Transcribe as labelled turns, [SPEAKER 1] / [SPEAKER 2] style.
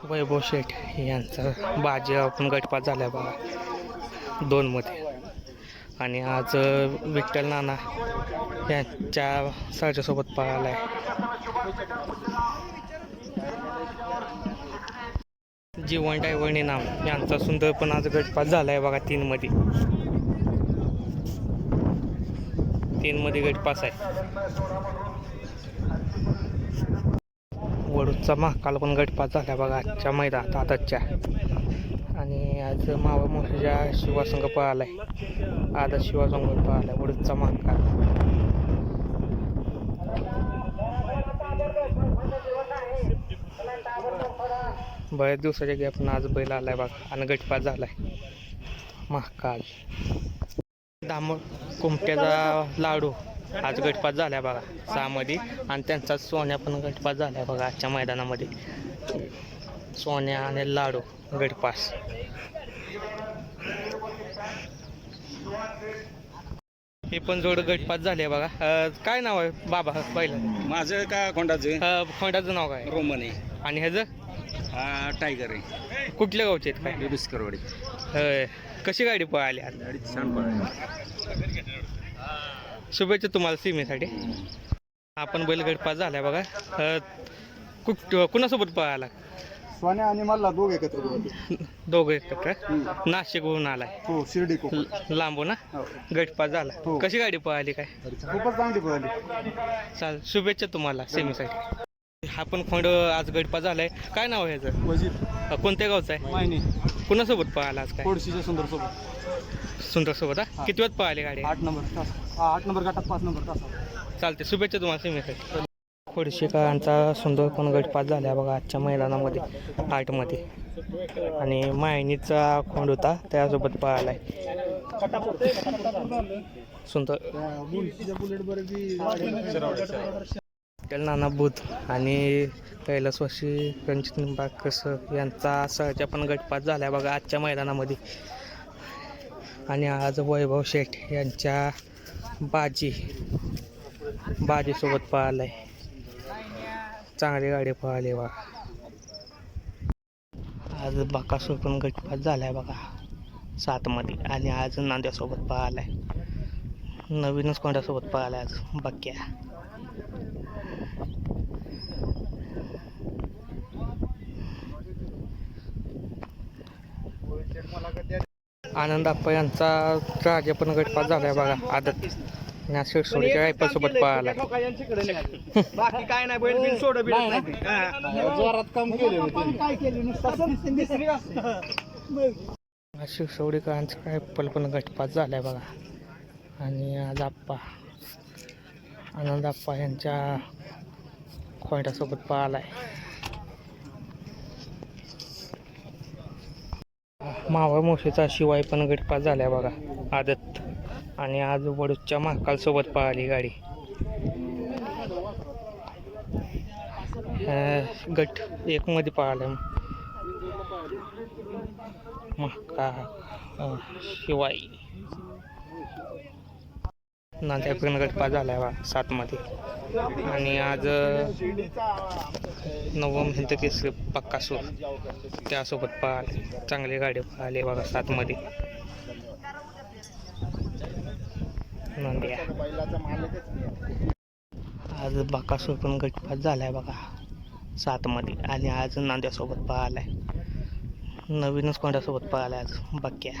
[SPEAKER 1] वैभव शेठ यांचा बाजी आपण गटपात झाला बघा. दोनमध्ये. आणि आज विठ्ठल नाना यांच्या सरच्यासोबत पळाला आहे जीवन डायवणी नाम यांचा सुंदर पण आज गटपात झाला आहे बघा तीनमध्ये. तीनमध्ये गटपास आहे. वडूचा महाकाल पण गटपात झाला बघा आजच्या मैदानात आदतच्या. आणि आज मावा मोशीच्या शिवासंघ पळालाय. आदत शिवासंघ पळालाय वडूचा महाकाल. बऱ्याच दिवसाच्या गॅपनं आज बैल आलाय बघा आणि गटपात झालाय. महाकाल. दामोळ कुमट्याचा लाडू. आज गटपात झालाय बघा सहामध्ये. आणि त्यांचा सोन्या पण गटपात झालाय बघा आजच्या मैदानामध्ये. सोन्या आणि लाडू गटपास. हे पण जोड गटपात झाले बघा. अं, काय नाव आहे बाबा पहिलं?
[SPEAKER 2] माझं का कोंडाचं
[SPEAKER 1] अं, खोंडाचं नाव काय?
[SPEAKER 2] रोमन आहे.
[SPEAKER 1] आणि ह्याचं?
[SPEAKER 2] हा टायगर आहे.
[SPEAKER 1] कुठल्या गावचे आहेत काय?
[SPEAKER 2] बिस्करवाडी.
[SPEAKER 1] होय. कशी गाडी पळाली आज?
[SPEAKER 2] गाडी छान पळाली.
[SPEAKER 1] शुभेच्छा तुम्हाला सीमेसाठी. आपण बैल गटपास झालाय बघा. कुठ कुणासोबत पळाला?
[SPEAKER 3] सोन्या आणि मल्ला दोघ एकत्र.
[SPEAKER 1] दोघं एकत्र? नाशिकहून आलाय.
[SPEAKER 3] हो शिर्डी
[SPEAKER 1] लांबू ना?
[SPEAKER 3] हो.
[SPEAKER 1] गटपास झाला.
[SPEAKER 3] हो.
[SPEAKER 1] कशी गाडी पळाली काय?
[SPEAKER 3] खूपच चांगली पळाली.
[SPEAKER 1] चाल शुभेच्छा तुम्हाला सेमीसाठी. हा पण खोंड आज गटपास झालाय. काय नाव आहे अं, कोणत्या गावचं आहे? कुणासोबत पळाला आज काय?
[SPEAKER 3] सुंदर सोबत
[SPEAKER 1] सुंदर सोबत हा. किती वेळ पळाली गाडी?
[SPEAKER 3] आठ नंबर तास हा आठ नंबर गटात पाच नंबर तास
[SPEAKER 1] चालते शुभेच्छा तुम्हाला सेमीसाठी खोडशेकरांचा सुंदर पण गटपास झाला बघा आजच्या मैदानामध्ये आठमध्ये आणि मायनीचा खोंड होता त्यासोबत पळालाय. सुंदर.
[SPEAKER 3] बुलेट
[SPEAKER 1] विठ्ठल नाना बुध आणि कैलासवासी रणजित निंबाळकर यांचा सहजा पण गटपात झाला बघा आजच्या मैदानामध्ये. आणि आज वैभव शेठ यांच्या बाजी बाजीसोबत पळालाय. चांगली गाडी पळाली बघा. आज बाकासूर पण गटपात झालाय बघा. सातमध्ये. आणि आज नांद्यासोबत पळालाय. नवीनच कोंड्यासोबत पळालाय आज. बक्या. आनंद आप्पा यांचा राजा पण गटपात झालाय बघा आदत. आणि शिरसोडीच्या रायफल सोबत पळाला.
[SPEAKER 3] बाकी काय नाही बैल सोड जोरात काम केले
[SPEAKER 1] शिरसोडीकरांचा रायफल पण गटपात झालाय बघा. आणि आज आप्पा आनंद आप्पा यांच्या खोंड्यासोबत पळालाय. मावळ मोशीचा शिवाय पण गटपात झाल्या बघा. आदत. आणि आज वडूच्या महाकालसोबत पळाली गाडी. गट एक मध्ये पळाला. महाकाल शिवाय. नांद्या पण झाला आहे बा सातमध्ये. आणि आज नवम हिंद केसरी पक्कासूर त्यासोबत पळाले चांगली गाडी पळाली बघा सातमध्ये. नंद्या आज बकासूर पण गटपात झालाय बघा सातमध्ये. आणि आज नांद्यासोबत आहे. नवीनच कोंड्यासोबत पळालाय आज बक्या